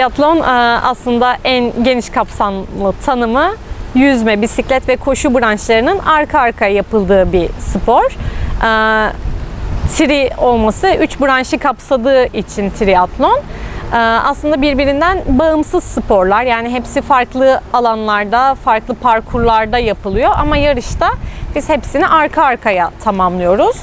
Triatlon e, aslında en geniş kapsamlı tanımı yüzme, bisiklet ve koşu branşlarının arka arkaya yapıldığı bir spor. E, tri olması üç branşı kapsadığı için triatlon. E, aslında birbirinden bağımsız sporlar yani hepsi farklı alanlarda, farklı parkurlarda yapılıyor ama yarışta biz hepsini arka arkaya tamamlıyoruz.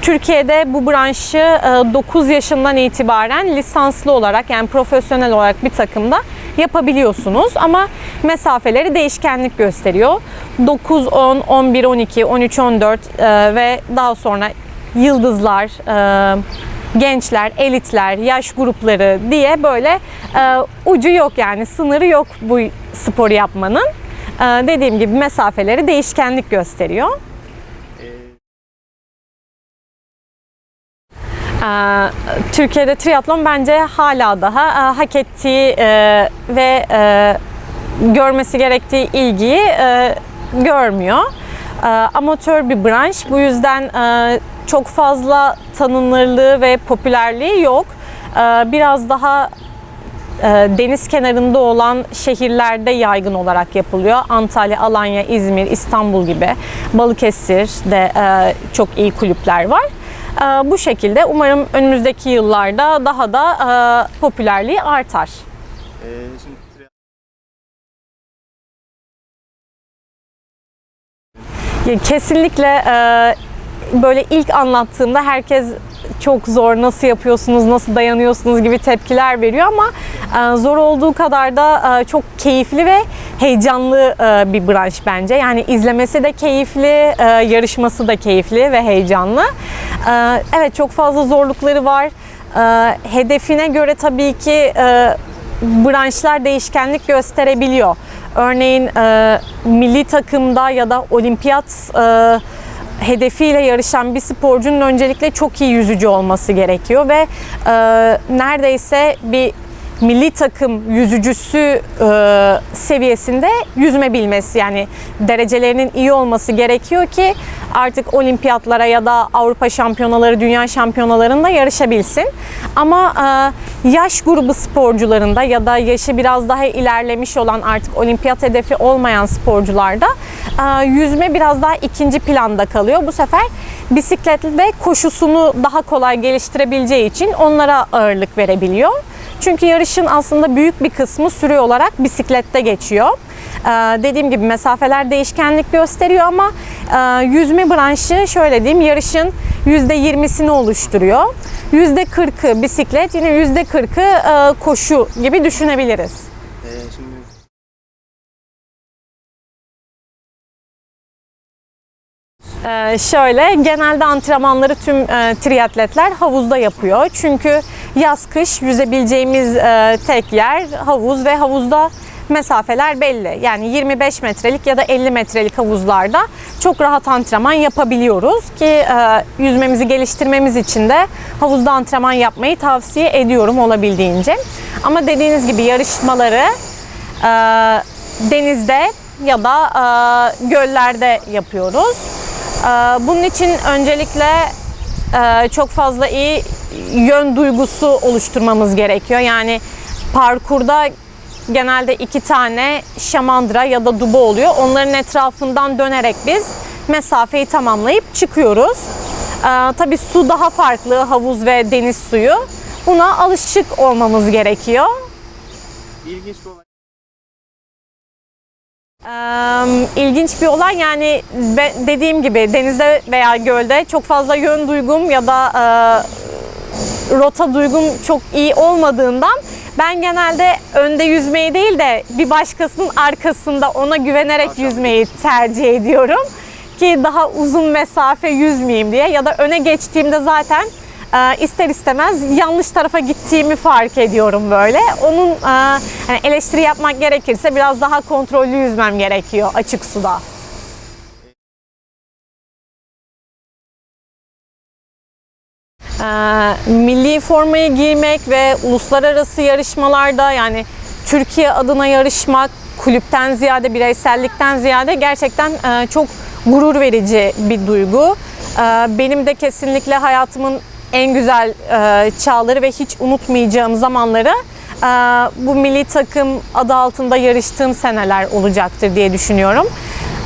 E, Türkiye'de bu branşı e, 9 yaşından itibaren lisanslı olarak yani profesyonel olarak bir takımda yapabiliyorsunuz ama mesafeleri değişkenlik gösteriyor. 9, 10, 11, 12, 13, 14 e, ve daha sonra yıldızlar, e, gençler, elitler, yaş grupları diye böyle e, ucu yok yani sınırı yok bu sporu yapmanın. E, Dediğim gibi mesafeleri değişkenlik gösteriyor. Türkiye'de triatlon bence hala daha e, hak ettiği e, ve e, görmesi gerektiği ilgiyi görmüyor. Amatör bir branş. Bu yüzden çok fazla tanınırlığı ve popülerliği yok. Biraz daha deniz kenarında olan şehirlerde yaygın olarak yapılıyor. Antalya, Alanya, İzmir, İstanbul gibi. Balıkesir'de çok iyi kulüpler var. E, Bu şekilde umarım önümüzdeki yıllarda daha da e, popülerliği artar. Ee, Kesinlikle e, böyle ilk anlattığımda herkes çok zor, nasıl yapıyorsunuz, nasıl dayanıyorsunuz gibi tepkiler veriyor ama e, zor olduğu kadar da çok keyifli ve heyecanlı bir branş bence. Yani izlemesi de keyifli, yarışması da keyifli ve heyecanlı. E, Evet çok fazla zorlukları var. E, Hedefine göre tabii ki e, branşlar değişkenlik gösterebiliyor. Örneğin e, milli takımda ya da olimpiyat e, hedefiyle yarışan bir sporcunun öncelikle çok iyi yüzücü olması gerekiyor ve neredeyse bir milli takım yüzücüsü e, seviyesinde yüzme bilmesi yani derecelerinin iyi olması gerekiyor ki artık olimpiyatlara ya da Avrupa şampiyonaları, dünya şampiyonalarında yarışabilsin. Ama e, yaş grubu sporcularında ya da yaşı biraz daha ilerlemiş olan artık olimpiyat hedefi olmayan sporcularda e, yüzme biraz daha ikinci planda kalıyor. Bu sefer bisiklet ve koşusunu daha kolay geliştirebileceği için onlara ağırlık verebiliyor. Çünkü yarışın aslında büyük bir kısmı süre olarak bisiklette geçiyor. Ee, dediğim gibi mesafeler değişkenlik gösteriyor ama e, yüzme branşı şöyle diyeyim yarışın %20'sini oluşturuyor. %40'ı bisiklet yine %40'ı e, koşu gibi düşünebiliriz. ee, Ee, şöyle genelde antrenmanları tüm e, triatletler havuzda yapıyor. Çünkü yaz kış yüzebileceğimiz e, tek yer havuz ve havuzda mesafeler belli. Yani 25 metrelik ya da 50 metrelik havuzlarda çok rahat antrenman yapabiliyoruz ki e, yüzmemizi geliştirmemiz için de havuzda antrenman yapmayı tavsiye ediyorum olabildiğince. Ama dediğiniz gibi yarışmaları e, denizde ya da e, göllerde yapıyoruz. Ee, Bunun için öncelikle e, çok fazla iyi yön duygusu oluşturmamız gerekiyor. Yani parkurda genelde iki tane şamandıra ya da duba oluyor. Onların etrafından dönerek biz mesafeyi tamamlayıp çıkıyoruz. Ee, Tabii su daha farklı, havuz ve deniz suyu. Buna alışık olmamız gerekiyor. ilginç bir olay. Eee, ilginç bir olay yani dediğim gibi denizde veya gölde çok fazla yön duygum ya da eee, rota duygum çok iyi olmadığından ben genelde önde yüzmeyi değil de bir başkasının arkasında ona güvenerek yüzmeyi tercih ediyorum ki daha uzun mesafe yüzmeyeyim diye ya da öne geçtiğimde zaten e, ister istemez yanlış tarafa gittiğimi fark ediyorum böyle. Onun e, hani eleştiri yapmak gerekirse biraz daha kontrollü yüzmem gerekiyor açık suda. Milli formayı giymek ve uluslararası yarışmalarda yani Türkiye adına yarışmak kulüpten ziyade bireysellikten ziyade gerçekten e, çok gurur verici bir duygu. E, benim de kesinlikle hayatımın en güzel e, çağları ve hiç unutmayacağım zamanları e, bu milli takım adı altında yarıştığım seneler olacaktır diye düşünüyorum.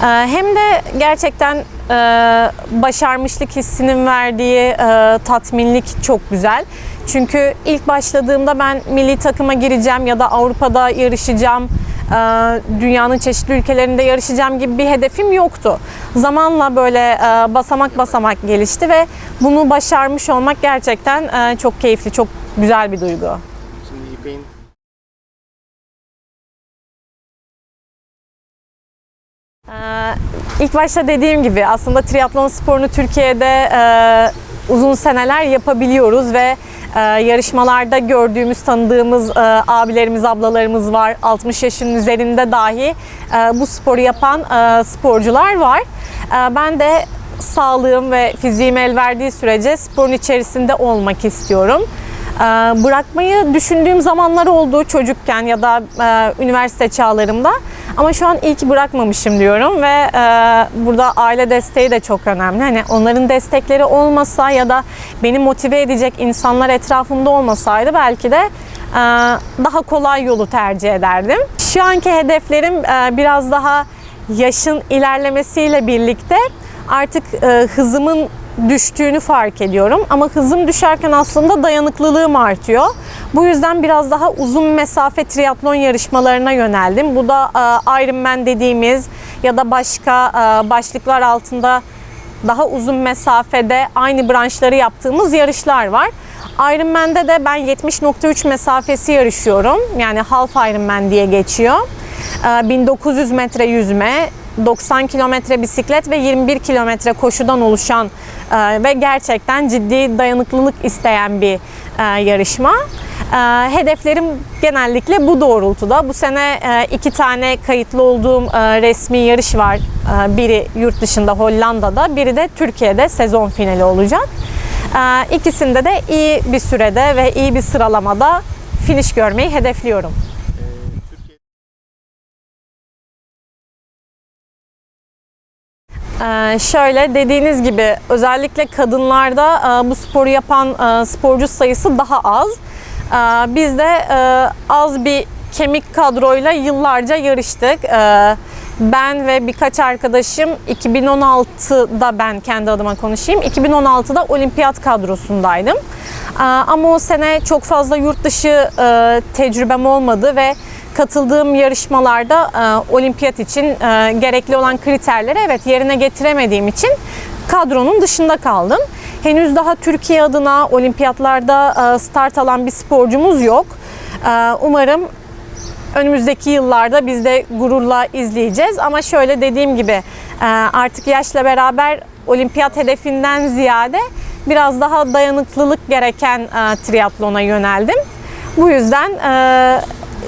E, hem de gerçekten e, başarmışlık hissinin verdiği e, tatminlik çok güzel. Çünkü ilk başladığımda ben milli takıma gireceğim ya da Avrupa'da yarışacağım, e, dünyanın çeşitli ülkelerinde yarışacağım gibi bir hedefim yoktu. Zamanla böyle basamak basamak gelişti ve bunu başarmış olmak gerçekten çok keyifli, çok güzel bir duygu. Şimdi İpek'in İlk başta dediğim gibi aslında triatlon sporunu Türkiye'de e, uzun seneler yapabiliyoruz ve e, yarışmalarda gördüğümüz, tanıdığımız e, abilerimiz, ablalarımız var. 60 yaşın üzerinde dahi e, bu sporu yapan e, sporcular var. E, ben de sağlığım ve fiziğim el verdiği sürece sporun içerisinde olmak istiyorum. Ee, Bırakmayı düşündüğüm zamanlar oldu çocukken ya da e, üniversite çağlarımda. Ama şu an iyi ki bırakmamışım diyorum ve e, burada aile desteği de çok önemli. Hani onların destekleri olmasa ya da beni motive edecek insanlar etrafımda olmasaydı belki de e, daha kolay yolu tercih ederdim. Şu anki hedeflerim e, biraz daha yaşın ilerlemesiyle birlikte artık e, hızımın düştüğünü fark ediyorum. Ama hızım düşerken aslında dayanıklılığım artıyor. Bu yüzden biraz daha uzun mesafe triatlon yarışmalarına yöneldim. Bu da e, Ironman dediğimiz ya da başka e, başlıklar altında daha uzun mesafede aynı branşları yaptığımız yarışlar var. Ironman'de de ben 70.3 mesafesi yarışıyorum. Yani Half Ironman diye geçiyor. Ee, 1900 metre yüzme, 90 kilometre bisiklet ve 21 kilometre koşudan oluşan e, ve gerçekten ciddi dayanıklılık isteyen bir e, yarışma. E, Hedeflerim genellikle bu doğrultuda. Bu sene e, iki tane kayıtlı olduğum e, resmi yarış var. E, Biri yurt dışında Hollanda'da, biri de Türkiye'de sezon finali olacak. E, İkisinde de iyi bir sürede ve iyi bir sıralamada finish görmeyi hedefliyorum. Ee, şöyle dediğiniz gibi özellikle kadınlarda e, bu sporu yapan e, sporcu sayısı daha az. Ee, biz de e, az bir kemik kadroyla yıllarca yarıştık. Ee, ben ve birkaç arkadaşım 2016'da ben kendi adıma konuşayım. 2016'da olimpiyat kadrosundaydım. Ama o sene çok fazla yurt dışı e, tecrübem olmadı ve katıldığım yarışmalarda e, olimpiyat için e, gerekli olan kriterleri evet yerine getiremediğim için kadronun dışında kaldım. Henüz daha Türkiye adına olimpiyatlarda e, start alan bir sporcumuz yok. E, umarım önümüzdeki yıllarda biz de gururla izleyeceğiz. Ama şöyle dediğim gibi e, artık yaşla beraber olimpiyat hedefinden ziyade biraz daha dayanıklılık gereken e, triatlona yöneldim. Bu yüzden e,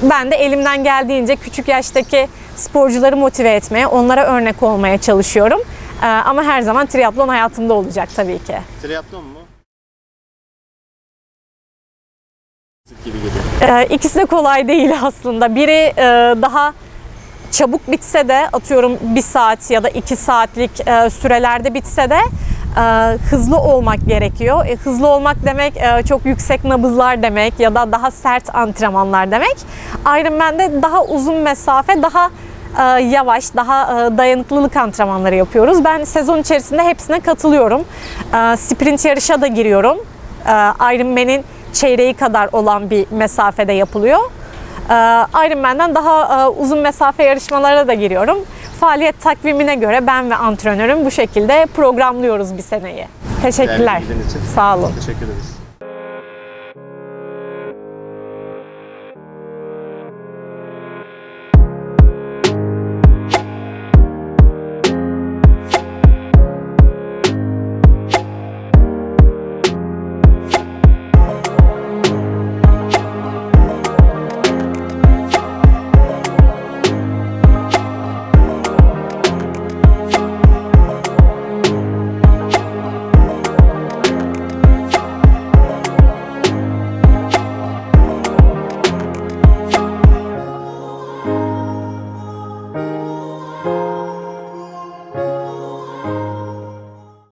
ben de elimden geldiğince küçük yaştaki sporcuları motive etmeye, onlara örnek olmaya çalışıyorum. E, Ama her zaman triatlon hayatımda olacak tabii ki. triatlon mu? gibi geliyor. Ee, İkisi de kolay değil aslında. Biri e, daha çabuk bitse de atıyorum bir saat ya da iki saatlik e, sürelerde bitse de e, hızlı olmak gerekiyor. E, hızlı olmak demek e, çok yüksek nabızlar demek ya da daha sert antrenmanlar demek. Ironman'de daha uzun mesafe, daha e, yavaş, daha e, dayanıklılık antrenmanları yapıyoruz. Ben sezon içerisinde hepsine katılıyorum. E, Sprint yarışa da giriyorum. Ironman'in çeyreği kadar olan bir mesafede yapılıyor. Ironman'den daha uzun mesafe yarışmalara da giriyorum. Faaliyet takvimine göre ben ve antrenörüm bu şekilde programlıyoruz bir seneyi. Teşekkürler. Sağ olun. Teşekkür ederiz.